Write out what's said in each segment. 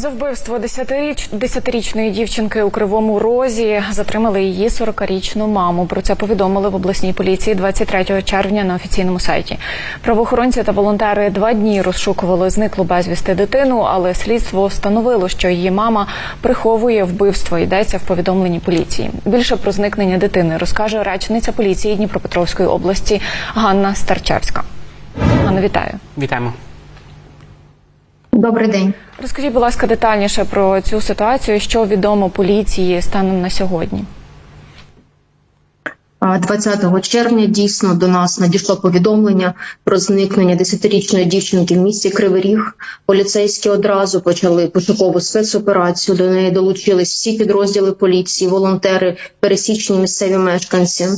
За вбивство 10-річ- 10-річної дівчинки у Кривому Розі затримали її 40-річну маму. Про це повідомили в обласній поліції 23 червня на офіційному сайті. Правоохоронці та волонтери два дні розшукували зниклу безвісти дитину, але слідство встановило, що її мама приховує вбивство. Йдеться в повідомленні поліції. Більше про зникнення дитини розкаже речниця поліції Дніпропетровської області Ганна Старчевська. Ганна, вітаю. Вітаємо. Добрий день. Розкажіть, будь ласка, детальніше про цю ситуацію, що відомо поліції станом на сьогодні. А, 20 червня дійсно до нас надійшло повідомлення про зникнення 10-річної дівчинки в місті Кривий Ріг. Поліцейські одразу почали пошукову спецоперацію. До неї долучились всі підрозділи поліції, волонтери, пересічні місцеві мешканці.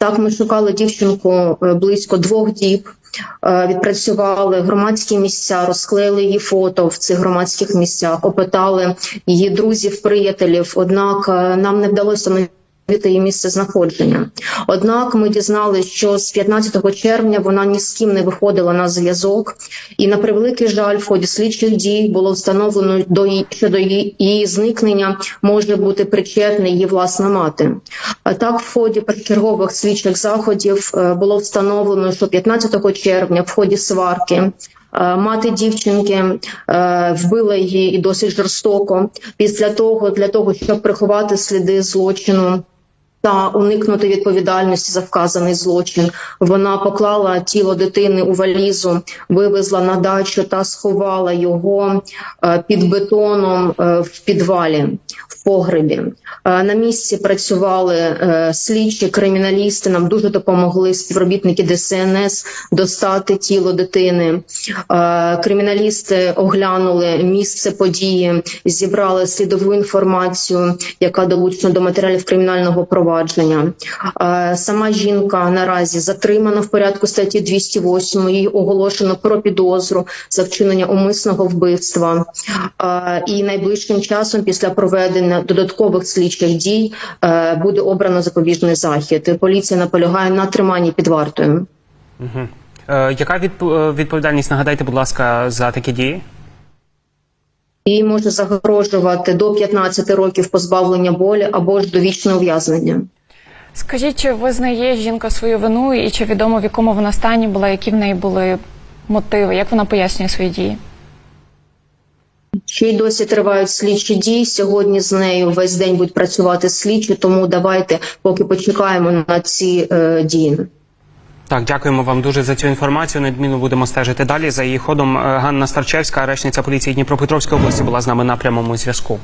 Так ми шукали дівчинку е, близько двох діб. Е, Відпрацювали громадські місця, розклеїли її фото в цих громадських місцях, опитали її друзів, приятелів. Однак е, нам не вдалося встановити її місце знаходження. Однак ми дізналися, що з 15 червня вона ні з ким не виходила на зв'язок, і на превеликий жаль, в ході слідчих дій було встановлено до її що її, зникнення може бути причетна її власна мати. Так, в ході першочергових слідчих заходів е, було встановлено, що 15 червня в ході сварки. е, Мати дівчинки е, вбила її і досить жорстоко. Після того, для того, щоб приховати сліди злочину, та уникнути відповідальності за вказаний злочин. Вона поклала тіло дитини у валізу, вивезла на дачу та сховала його е, під бетоном е, в підвалі в погребі. Е, На місці працювали е, слідчі, криміналісти. Нам дуже допомогли співробітники ДСНС достати тіло дитини. Е, Криміналісти оглянули місце події, зібрали слідову інформацію, яка долучена до матеріалів кримінального провадження. Сама жінка наразі затримана в порядку статті 208. Їй оголошено про підозру за вчинення умисного вбивства. І найближчим часом, після проведення додаткових слідчих дій, е, буде обрано запобіжний захід. Поліція наполягає на триманні під вартою. Угу. Е, яка відп- е, відповідальність, нагадайте, будь ласка, за такі дії? Їй може загрожувати до 15 років позбавлення волі або ж довічне ув'язнення. Скажіть, чи визнає жінка свою вину і чи відомо в якому вона стані була, які в неї були мотиви, як вона пояснює свої дії? Ще й досі тривають слідчі дії. Сьогодні з нею весь день будуть працювати слідчі, тому давайте поки почекаємо на ці е, дії. Так, дякуємо вам дуже за цю інформацію. Недмінно будемо стежити далі. За її ходом Е, Ганна Старчевська, речниця поліції Дніпропетровської області, була з нами на прямому зв'язку.